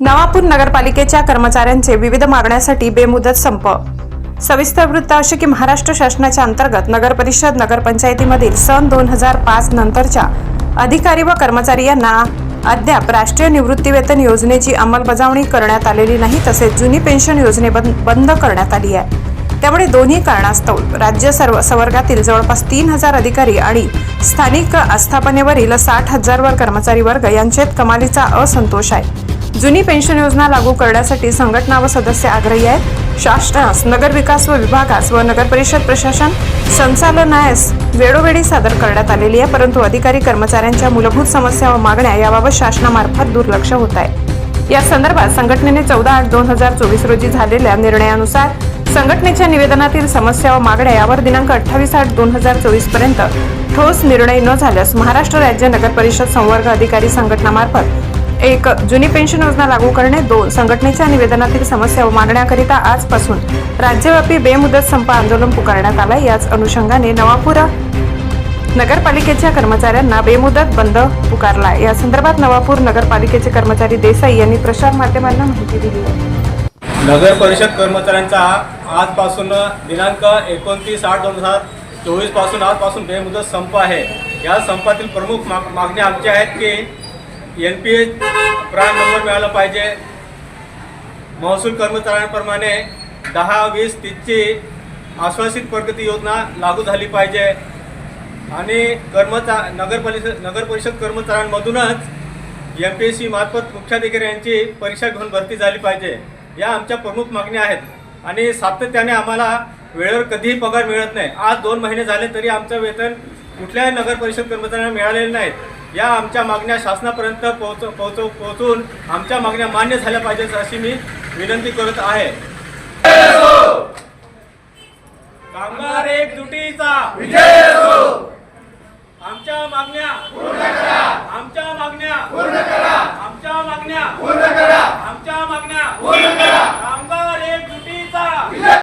नवापूर नगरपालिकेच्या कर्मचाऱ्यांचे विविध मागण्यासाठी बेमुदत संप. सविस्तर वृत्त असे की महाराष्ट्र शासनाच्या अंतर्गत नगर परिषद नगरपंचायतीमधील सन दोन हजार पाच नंतरच्या अधिकारी व कर्मचारी यांना अद्याप राष्ट्रीय निवृत्तीवेतन योजनेची अंमलबजावणी करण्यात आलेली नाही तसेच जुनी पेन्शन योजने बंद बंद करण्यात आली आहे. त्यामुळे दोन्ही कारणास्तव राज्य सर्व संवर्गातील जवळपास तीन हजार अधिकारी आणि स्थानिक आस्थापनेवरील साठ हजारवर कर्मचारी वर्ग यांच्यात कमालीचा असंतोष आहे. जुनी पेन्शन योजना लागू करण्यासाठी संघटना व सदस्य आग्रही आहेत. शासनास नगर विकास व विभागास व नगर परिषद प्रशासन संचालनास वेळोवेळी सादर करण्यात आलेली आहे परंतु अधिकारी कर्मचाऱ्यांच्या मूलभूत समस्या व मागण्या याबाबत शासनामार्फत दुर्लक्ष होत आहे. या संदर्भात संघटनेने चौदा आठ दोन हजार चोवीस रोजी झालेल्या निर्णयानुसार संघटनेच्या निवेदनातील समस्या व मागण्या यावर दिनांक अठ्ठावीस आठ दोन हजार चोवीसपर्यंत ठोस निर्णय न झाल्यास महाराष्ट्र राज्य नगर परिषद संवर्ग अधिकारी संघटनामार्फत एक जुनी पेन्शन योजना लागू करणे दोन संघटनेच्या निवेदनातील समस्या व मागण्याकरिता आजपासून राज्यव्यापी बेमुदत संप आंदोलन पुकारण्यात आला याच अनुषंगाने नवापूर नगरपालिकेच्या कर्मचाऱ्यांना बेमुदत बंद पुकारला या संदर्भात नवापूर नगरपालिकेचे कर्मचारी देसाई यांनी प्रसार माध्यमांना माहिती दिली नगर परिषद कर्मचाऱ्यांचा आजपासून दिनांक एकोणतीस आठ दोन हजार चोवीसपासून आजपासून बेमुदत संप आहे. या संपातील प्रमुख माग मागण्या आमच्या आहेत की N P H PRAN number मिळाला पाहिजे. महसूल कर्मचाऱ्यांप्रमाणे दहा वीस तीसची आश्वासित प्रगती योजना लागू झाली पाहिजे. आणि कर्मचा नगर परिषद नगर परिषद कर्मचाऱ्यांमधूनच एम पी एस सी मार्फत मुख्याधिकारी यांची परीक्षा घेऊन भरती झाली पाहिजे. या आमच्या प्रमुख मागण्या आहेत. आणि सातत्याने आम्हाला वेळेवर कधीही पगार मिळत नाही. आज दोन महिने झाले तरी आमचं वेतन कुठल्याही नगर परिषद कर्मचाऱ्यांना मिळालेले नाहीत. या आमच्या मागण्या शासनापर्यंत पोहोच पोहोच पोहोचून आमच्या मागण्या मान्य झाल्या पाहिजेत अशी मी विनंती करत आहे. कामगार एकजुटीचा आमच्या मागण्या. आमच्या मागण्या. आमच्या मागण्या.